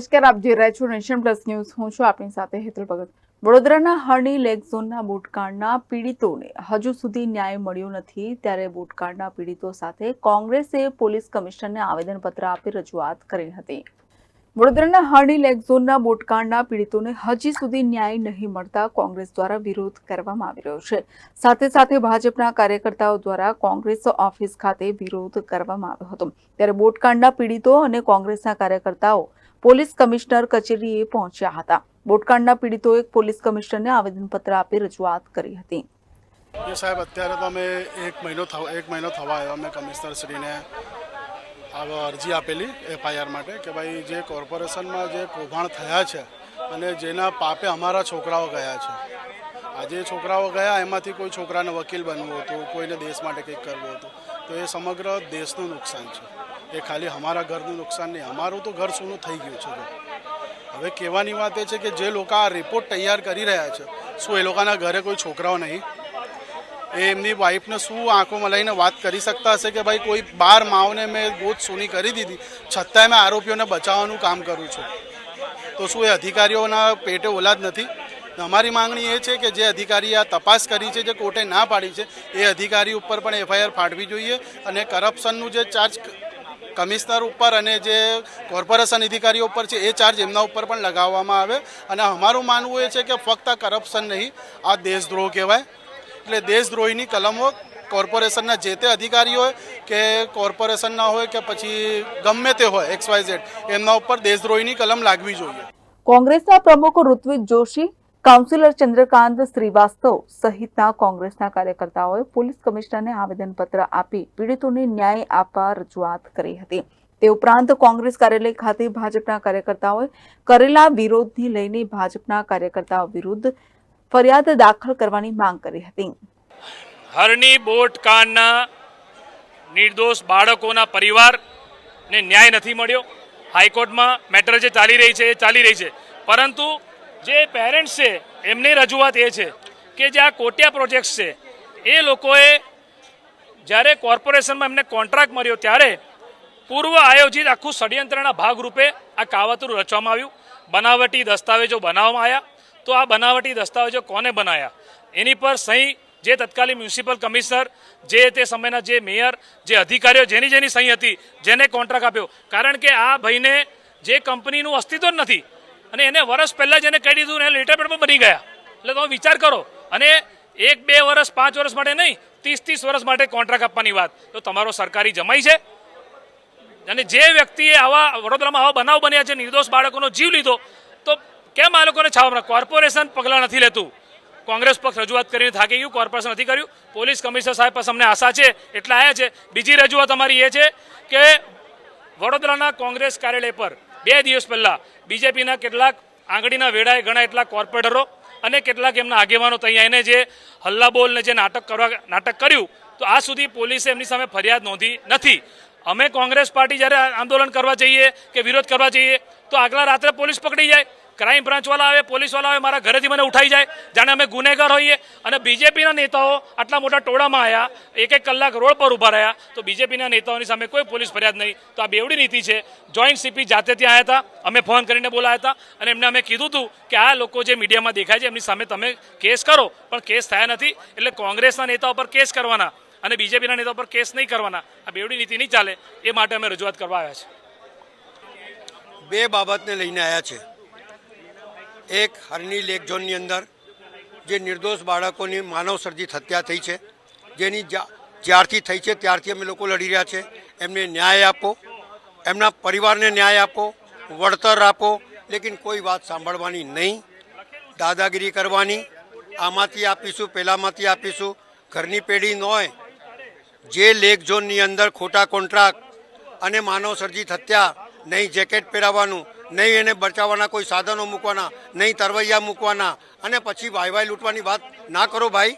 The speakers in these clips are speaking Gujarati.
નમસ્કાર, આપ જોઈ રહ્યા છો નેશન પ્લસ ન્યૂઝ. હું છું આપની સાથે હેતલ ભગત. વડોદરાના હરણી લેક ઝોનના બોટકાંડના પીડિતોને હજુ સુધી ન્યાય મળ્યો નથી. ત્યારે બોટકાંડના પીડિતો સાથે કોંગ્રેસે પોલીસ કમિશનરને આવેદનપત્ર આપી રજૂઆત કરી હતી. વડોદરાના હરણી લેક ઝોનના બોટકાંડના પીડિતોને હજી સુધી ન્યાય નહીં મળતા કોંગ્રેસ દ્વારા વિરોધ કરવામાં આવી રહ્યો છે. સાથે સાથે ભાજપના કાર્યકર્તાઓ દ્વારા કોંગ્રેસ ઓફિસ ખાતે વિરોધ કરવામાં આવ્યો હતો. ત્યારે બોટકાંડના પીડિતો અને કોંગ્રેસના કાર્યકર્તાઓ પોલીસ કમિશનર કચેરીએ પહોંચ્યા હતા. બોટકાંડના પીડિતોએ પોલીસ કમિશનરને આવેદનપત્ર આપી રજૂઆત કરી હતી. સાહેબ, અત્યારે તો અમે એક મહિનો એક મહિનો થવા આવ્યો. અમે કમિશનરશ્રીને આ અરજી આપેલી એફઆઈઆર માટે કે ભાઈ, જે કોર્પોરેશનમાં જે કૌભાંડ થયા છે અને જેના પાપે અમારા છોકરાઓ ગયા છે. આજે છોકરાઓ ગયા, એમાંથી કોઈ છોકરાને વકીલ બનવું હતું, કોઈને દેશ માટે કંઈક કરવું હતું. તો એ સમગ્ર દેશનું નુકસાન છે. એ ખાલી અમારા ઘરનું નુકસાન નહીં, અમારું તો ઘર સૂનું થઈ ગયું છે. હવે કહેવાની વાત એ છે કે જે લોકો આ રિપોર્ટ તૈયાર કરી રહ્યા છે, શું એ લોકોના ઘરે કોઈ છોકરાઓ નહીં? એ એમની વાઈફને શું આંખો મલાઈને વાત કરી શકતા હશે કે ભાઈ કોઈ બાર માઓને મેં ગોત સોની કરી દીધી, છતાંય મેં આરોપીઓને બચાવવાનું કામ કરું છું. તો શું એ અધિકારીઓના પેટે ઓલાદ નથી? અમારી માંગણી એ છે કે જે અધિકારીએ આ તપાસ કરી છે, જે કોર્ટે ના પાડી છે, એ અધિકારી ઉપર પણ એફઆઈઆર ફાટવી જોઈએ અને કરપ્શનનું જે ચાર્જ કમિશનર ઉપર અને જે કોર્પોરેશન અધિકારીઓ ઉપર છે, એ ચાર્જ એમના ઉપર પણ લગાવવામાં આવે. અને અમારું માનવું એ છે કે ફક્ત કરપ્શન નહીં, આ દેશદ્રોહ કહેવાય. એટલે દેશદ્રોહીની કલમો કોર્પોરેશનના જે તે અધિકારી હોય કે કોર્પોરેશનના હોય કે પછી ગમે તે હોય એક્સ વાય ઝેડ એમના ઉપર દેશદ્રોહીની કલમ લાગવી જોઈએ. કોંગ્રેસના પ્રમુખ ઋત્વિજ જોશી કાઉન્સિલર ચંદ્રકાંત શ્રીવાસ્તવ સહિતના કોંગ્રેસના કાર્યકર્તાઓએ પોલીસ કમિશનરને આવેદનપત્ર આપી પીડિતોને ન્યાય આપવા રજૂઆત કરી હતી. તે ઉપરાંત કોંગ્રેસ કાર્યાલય ખાતે ભાજપના કાર્યકર્તાઓએ કરેલા વિરોધને લઈને ભાજપના કાર્યકર્તાઓ વિરુદ્ધ ફરિયાદ દાખલ કરવાની માંગ કરી હતી. હરની બોટ કાંડના નિર્દોષ બાળકોના પરિવારને ન્યાય નથી મળ્યો. હાઈકોર્ટમાં મેટર જે ચાલી રહી છે એ ચાલી રહી છે. પરંતુ જે પેરેન્ટ્સ છે, એમની રજૂઆત એ છે કે જે આ કોટિયા પ્રોજેક્ટ્સ છે, એ લોકોએ જ્યારે કોર્પોરેશનમાં એમને કોન્ટ્રાક્ટ મળ્યો ત્યારે પૂર્વ આયોજિત આખું ષડયંત્રના ભાગરૂપે આ કાવતરું રચવામાં આવ્યું. બનાવટી દસ્તાવેજો બનાવવામાં આવ્યા. તો આ બનાવટી દસ્તાવેજો કોને બનાવ્યા એની પર સહી જે તત્કાલીન મ્યુનિસિપલ કમિશનર, જે તે સમયના જે મેયર, જે અધિકારીઓ જેની જેની સહી હતી, જેને કોન્ટ્રાક્ટ આપ્યો. કારણ કે આ ભાઈને જે કંપનીનું અસ્તિત્વ જ નથી અને એને વર્ષ પહેલાં જેને કહી દીધું એને પેડ પર બની ગયા. એટલે તમે વિચાર કરો. અને એક, બે વર્ષ પાંચ વર્ષ માટે નહીં, ત્રીસ ત્રીસ વર્ષ માટે કોન્ટ્રાક્ટ આપવાની વાત. તો તમારો સરકારી જમાઈ છે. અને જે વ્યક્તિએ આવા વડોદરામાં આવા બનાવ બન્યા છે, નિર્દોષ બાળકોનો જીવ લીધો, તો કેમ આ લોકોને છાવવા કોર્પોરેશન પગલાં નથી લેતું. કોંગ્રેસ પક્ષ રજૂઆત કરીને થાકી ગયું કોર્પોરેશન નથી કર્યું. પોલીસ કમિશનર સાહેબ પાસે અમને આશા છે, એટલે આવ્યા છે. બીજી રજૂઆત અમારી એ છે કે વડોદરાના કોંગ્રેસ કાર્યાલય પર બે દિવસ પહેલાં બીજેપીના કેટલાક આંગળીના વેડાએ ઘણા એટલા કોર્પોરેટરો અને કેટલાક એમના આગેવાનો ત્યાં એને જે હલ્લાબોલને જે નાટક કરવા નાટક કર્યું, તો આ સુધી પોલીસે એમની સામે ફરિયાદ નોંધી નથી. અમે કોંગ્રેસ પાર્ટી જ્યારે આંદોલન કરવા જઈએ કે વિરોધ કરવા જઈએ, તો આગલા રાત્રે પોલીસ પકડી જાય. ક્રાઇમ બ્રાન્ચવાળા આવે પોલીસવાળા આવે, મારા ઘરેથી મને ઉઠાઈ જાય. જાણે અમે ગુનેગાર હોઈએ. અને બીજેપીના નેતાઓ આટલા મોટા ટોળામાં આવ્યા એક એક કલાક રોડ પર ઊભા રહ્યા, તો બીજેપીના નેતાઓની સામે કોઈ પોલીસ ફરિયાદ નહીં. તો આ બેવડી નીતિ છે. જોઈન્ટ સીપી જાતે ત્યાં આવ્યા હતા. અમે ફોન કરીને બોલાયા હતા. અને એમને અમે કીધું હતું કે આ લોકો જે મીડિયામાં દેખાય છે, એમની સામે તમે કેસ કરો. પણ કેસ થયા નથી. એટલે કોંગ્રેસના નેતાઓ પર કેસ કરવાના અને બીજેપીના નેતાઓ પર કેસ નહીં કરવાના. આ બેવડી નીતિ નહીં ચાલે. એ માટે અમે રજૂઆત કરવા આવ્યા છે. બે બાબતને લઈને આવ્યા છે. એક હરની લેક ઝોનની અંદર જે નિર્દોષ બાળકોની માનવ સર્જિત હત્યા થઈ છે, જેની જ્યા- જ્યારથી થઈ છે, ત્યારથી અમે લોકો લડી રહ્યા છે. એમને ન્યાય આપો, એમના પરિવારને ન્યાય આપો, વળતર આપો, લેકિન કોઈ વાત સાંભળવાની નહીં. દાદાગીરી કરવાની, આમાંથી આપીશું પહેલામાંથી આપીશું. ઘરની પેઢી ન હોય જે લેક ઝોનની અંદર ખોટા કોન્ટ્રાક્ટ અને માનવ સર્જિત હત્યા, નહીં જેકેટ પહેરાવવાનું નહીં એને બચાવવાના, કોઈ સાધનો મૂકવાના, નહીં તરવૈયા મૂકવાના. અને પછી ભાઈ ભાઈ લૂંટવાની વાત ના કરો ભાઈ.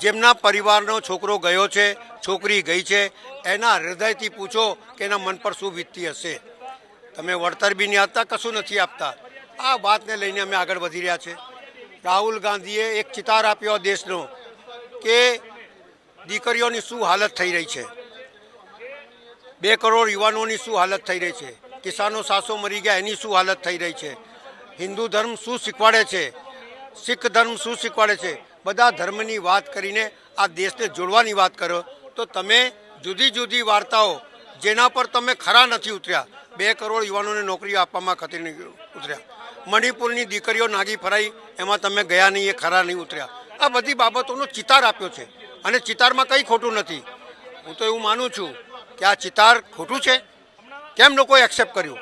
જેમના પરિવારનો છોકરો ગયો છે, છોકરી ગઈ છે, એના હૃદયથી પૂછો કે એના મન પર શું વીતતી હશે. તમે વળતર બી નહીં આપતા, કશું નથી આપતા. આ વાતને લઈને અમે આગળ વધી રહ્યા છે. રાહુલ ગાંધીએ એક ચિતાર આપ્યો દેશનો કે દીકરીઓની શું હાલત થઈ રહી છે. બે કરોડ યુવાનોની શું હાલત થઈ રહી છે. કિસાનો સાસો મરી ગયા, એની શું હાલત થઈ રહી છે? હિન્દુ ધર્મ શું શીખવાડે છે? શીખ ધર્મ શું શીખવાડે છે? બધા ધર્મની વાત કરીને આ દેશને જોડવાની વાત કરો. તો તમે જુદી જુદી વાર્તાઓ, જેના પર તમે ખરા નથી ઉતર્યા, બે કરોડ યુવાનોને નોકરીઓ આપવામાં ખતરી નહીં ઉતર્યા. મણિપુરની દીકરીઓ નાગી ફરાઈ, એમાં તમે ગયા નહીં, એ ખરા નહીં ઉતર્યા. આ બધી બાબતોનો ચિતાર આપ્યો છે. અને ચિતારમાં કંઈ ખોટું નથી. હું તો એવું માનું છું કે આ ચિતાર ખોટું છે. કેમ લોકોએ એક્સેપ્ટ કર્યું?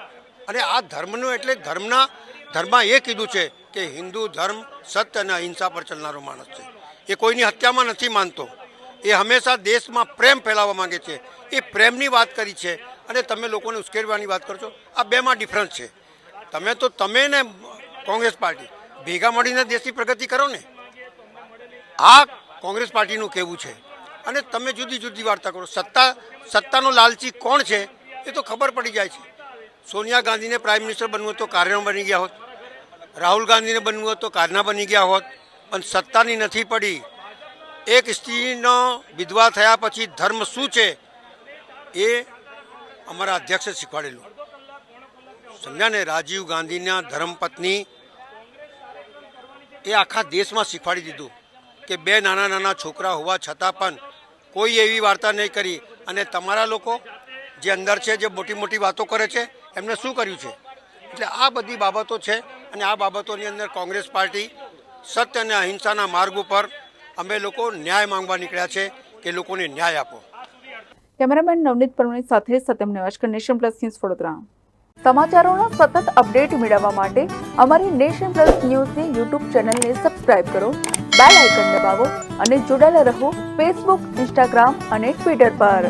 અને આ ધર્મનું એટલે ધર્મના, ધર્મમાં એ કીધું છે કે હિન્દુ ધર્મ સત્ય અને અહિંસા પર ચાલનારો માણસ છે. એ કોઈની હત્યામાં નથી માનતો. એ હંમેશા દેશમાં પ્રેમ ફેલાવવા માંગે છે. એ પ્રેમની વાત કરી છે. અને તમે લોકોને ઉશ્કેરવાની વાત કરો છો? આ બેમાં ડિફરન્સ છે. તમે તો, તમે ને કોંગ્રેસ પાર્ટી, ભેગા મળીને દેશની પ્રગતિ કરો ને. આ કોંગ્રેસ પાર્ટીનું કહેવું છે. અને તમે જુદી જુદી વાર્તા કરો. સત્તા, સત્તાનો લાલચી કોણ છે? એ તો ખબર પડી જાય છે. સોનિયા ગાંધીને પ્રાઇમ મિનિસ્ટર બનવું તો કારના બની ગયા હોત. રાહુલ ગાંધીને બનવું હોત તો કારના બની ગયા હોત. પણ સત્તાની નથી પડી. એક સ્ત્રીનો વિધવા થયા પછી ધર્મ શું છે એ અમારા અધ્યક્ષે શીખવાડેલું. સમજ્યા ને રાજીવ ગાંધીના ધર્મપત્ની એ આખા દેશમાં શીખવાડી દીધું કે બે નાના નાના છોકરા હોવા છતાં પણ કોઈ એવી વાર્તા નહીં કરી. અને તમારા લોકો જે અંદર છે, જે મોટી મોટી વાતો કરે છે, એમને શું કર્યું છે? એટલે આ બધી બાબતો છે અને આ બાબતોની અંદર કોંગ્રેસ પાર્ટી સત્ય અને અહિંસાના માર્ગ ઉપર અમે લોકો ન્યાય માંગવા નીકળ્યા છે કે લોકોને ન્યાય આપો. કેમેરામેન નવનીત પરમણી સાથે Satyam Nevashkar nation plus news Vadodara. સમાચારોના સતત અપડેટ મેળવવા માટે અમારી નેશન પ્લસ ન્યૂઝની યુટ્યુબ ચેનલને સબસ્ક્રાઇબ કરો, બેલ આઇકન દબાવો અને જોડાયેલા રહો ફેસબુક, ઇન્સ્ટાગ્રામ અને ટ્વિટર પર.